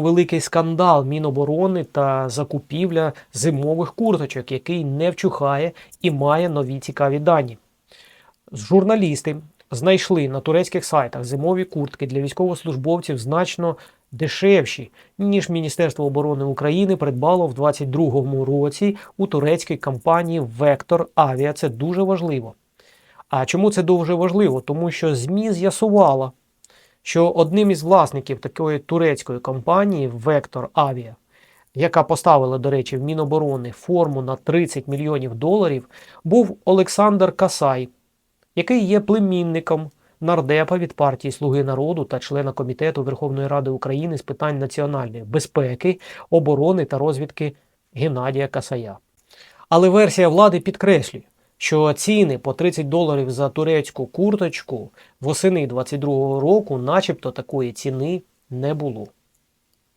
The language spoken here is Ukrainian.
Великий скандал Міноборони та закупівля зимових курточок, який не вчухає і має нові цікаві дані. Журналісти знайшли на турецьких сайтах зимові куртки для військовослужбовців значно дешевші, ніж Міністерство оборони України придбало в 2022 році у турецькій компанії Вектор Авіа. Це дуже важливо. А чому це дуже важливо? Тому що ЗМІ з'ясувала, що одним із власників такої турецької компанії Вектор Авіа, яка поставила, до речі, в Міноборони форму на 30 мільйонів доларів, був Олександр Касай, який є племінником нардепа від партії Слуги народу та члена комітету Верховної Ради України з питань національної безпеки, оборони та розвідки Геннадія Касая. Але версія влади підкреслює, що ціни по 30 доларів за турецьку курточку восени 22-го року, начебто такої ціни не було.